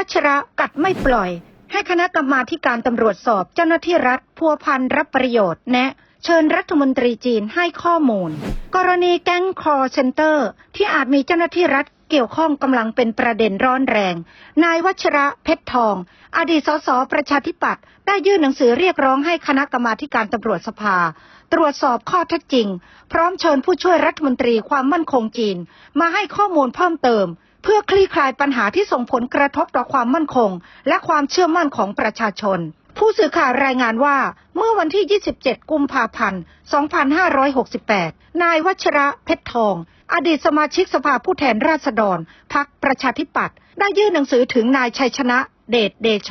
วัชระกัดไม่ปล่อย ให้คณะกรรมาธิการตำรวจสอบเจ้าหน้าที่รัฐพัวพันรับประโยชน์แนะเชิญรัฐมนตรีจีนให้ข้อมูล กรณีแก๊งคอเซ็นเตอร์ ที่อาจมีเจ้าหน้าที่รัฐเกี่ยวข้องกำลังเป็นประเด็นร้อนแรง นายวัชระเพชรทอง อดีตสสประชาธิปัตย์ได้ยื่นหนังสือเรียกร้องให้คณะกรรมาธิการตำรวจสภา ตรวจสอบข้อเท็จจริง พร้อมเชิญผู้ช่วยรัฐมนตรีความมั่นคงจีน มาให้ข้อมูลเพิ่มเติม เพื่อคลี่คลายปัญหาที่ส่งผลกระทบต่อความมั่นคง และความเชื่อมั่นของประชาชน ผู้สื่อข่าวรายงานว่า เมื่อวันที่ 27 กุมภาพันธ์ 2568 นายวัชระเพชรทอง อดีตสมาชิกสภาผู้แทนราษฎรพักประชาธิปัตย์ได้ยื่นหนังสือถึงนายชัยชนะ เดชเดโช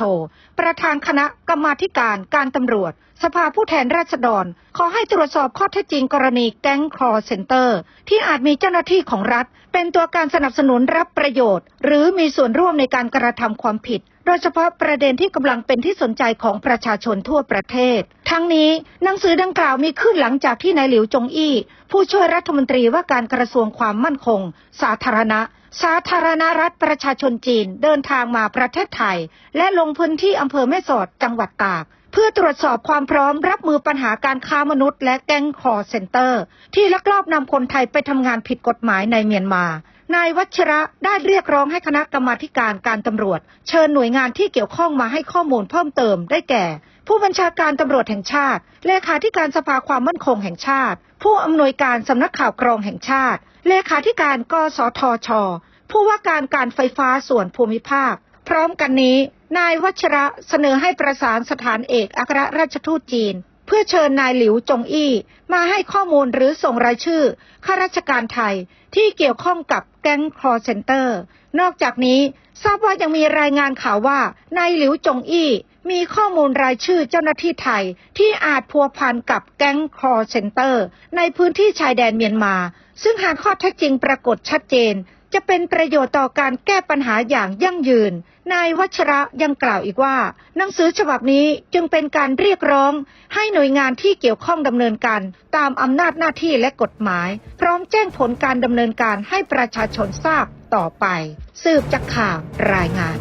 ประธานคณะกรรมาการการตำรวจ สภาผู้แทนราษฎร ขอให้ตรวจสอบข้อเท็จจริงกรณีแก๊งคอเซ็นเตอร์ ที่อาจมีเจ้าหน้าที่ของรัฐ เป็นตัวการสนับสนุนรับประโยชน์ หรือมีส่วนร่วมในการกระทำความผิด โดยเฉพาะประเด็นที่กำลังเป็นที่สนใจของประชาชนทั่วประเทศ ทั้งนี้หนังสือดังกล่าวมีขึ้นหลังจากที่นายหลิวจงอี้ ผู้ช่วยรัฐมนตรีว่าการกระทรวงความมั่นคง สาธารณะ สาธารณรัฐประชาชนจีนเดินทางมาประเทศไทย และลงพื้นที่อำเภอแม่สอดจังหวัดตากเพื่อตรวจสอบความพร้อมรับมือปัญหาการค้ามนุษย์และแก๊งคอเซ็นเตอร์ ที่ลักลอบนำคนไทยไปทำงานผิดกฎหมายในเมียนมา นายวัชระได้เรียกร้องให้คณะกรรมาการการตำรวจ เชิญหน่วยงานที่เกี่ยวข้องมาให้ข้อมูลเพิ่มเติมได้แก่ ผู้บัญชาการตำรวจแห่งชาติ เลขาธิการสภาความมั่นคงแห่งชาติ ผู้อำนวยการสำนักข่าวกรองแห่งชาติ เลขาธิการกสทช ผู้ว่าการการไฟฟ้าส่วนภูมิภาค พร้อมกันนี้ นายวัชระเสนอให้ประสานสถานเอกอัครราชทูตจีน พื่อเชิญนายหลิวจงอี้มาให้ข้อมูลหรือส่งรายชื่อข้าราชการไทยที่เกี่ยวข้องกับแก๊งคอเซ็นเตอร์ นอกจากนี้ทราบว่ายังมีรายงานข่าวว่านายหลิวจงอี้มีข้อมูลรายชื่อเจ้าหน้าที่ไทยที่อาจพัวพันกับแก๊งคอเซ็นเตอร์ ในพื้นที่ชายแดนเมียนมา ซึ่งหากข้อเท็จจริงปรากฏชัดเจน จะเป็นประโยชน์ต่อการแก้ปัญหาอย่างยั่งยืน นายวัชระยังกล่าวอีกว่า หนังสือฉบับนี้จึงเป็นการเรียกร้อง ให้หน่วยงานที่เกี่ยวข้องดำเนินการตามอำนาจหน้าที่และกฎหมาย พร้อมแจ้งผลการดำเนินการให้ประชาชนทราบต่อไป สืบจากข่าวรายงาน